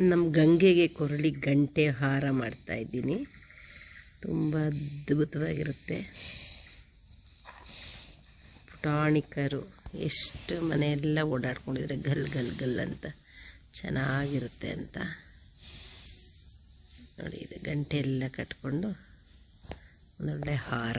ನಮ್ಮ ಗಂಗೆಗೆ ಕೊರಳಿ ಗಂಟೆ ಹಾರ ಮಾಡ್ತಾಯಿದ್ದೀನಿ ತುಂಬ ಅದ್ಭುತವಾಗಿರುತ್ತೆ. ಪುಟಾಣಿಕರು ಎಷ್ಟು ಮನೆಯೆಲ್ಲ ಓಡಾಡ್ಕೊಂಡಿದ್ರೆ ಗಲ್ ಗಲ್ ಗಲ್ ಅಂತ ಚೆನ್ನಾಗಿರುತ್ತೆ ಅಂತ. ನೋಡಿ, ಇದು ಗಂಟೆ ಎಲ್ಲ ಕಟ್ಕೊಂಡು ಒಂದೊಳ್ಳೆ ಹಾರ.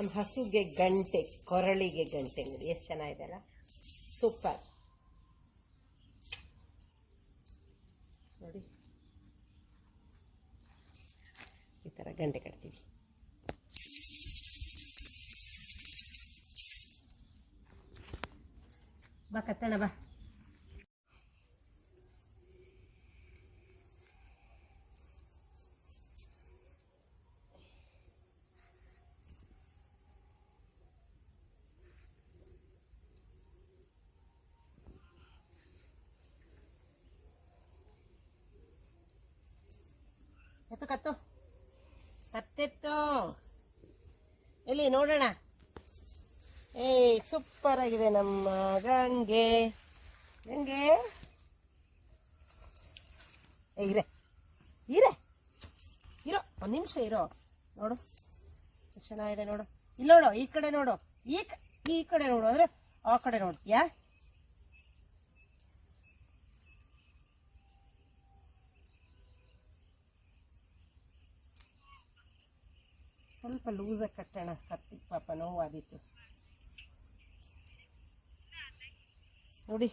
ನಮ್ಮ ಹಸುಗೆ ಗಂಟೆ, ಕೊರಳಿಗೆ ಗಂಟೆ. ನೋಡಿ, ಎಷ್ಟು ಚೆನ್ನಾಗಿದೆ ಅಲ್ಲ? ಸೂಪರ್ ನೋಡಿ. ಈ ಥರ ಗಂಟೆ ಕಟ್ತೀವಿ. ಬಾ, ಕತ್ತಣ ಬಾ. ಎತ್ತು ಕತ್ತು. ಕತ್ತೆತ್ತು. ಎಲ್ಲಿ ನೋಡೋಣ? ಏಯ್ ಸೂಪರ್ ಆಗಿದೆ ನಮ್ಮ ಗಂಗೆ. ಗಂಗೆ. ಇರೆ. ಇರೆ. ಇರೋ, ಒಂದು ನಿಮಿಷ ಇರೋ. ನೋಡು. ಎಷ್ಟು ಚೆನ್ನಾಗಿದೆ ನೋಡು. ಇಲ್ಲಿ ನೋಡು ಈ ಕಡೆ ನೋಡು. ಈ ಈ ಕಡೆ ನೋಡು ಅಂದರೆ ಆ ಕಡೆ ನೋಡ್ತೀಯಾ ಸ್ವಲ್ಪ ಲೂಸಾಗಿ ಕಟ್ಟೋಣ ಕತ್ತಿ ಪಾಪ ನೋವಾದಿತ್ತು ನೋಡಿ.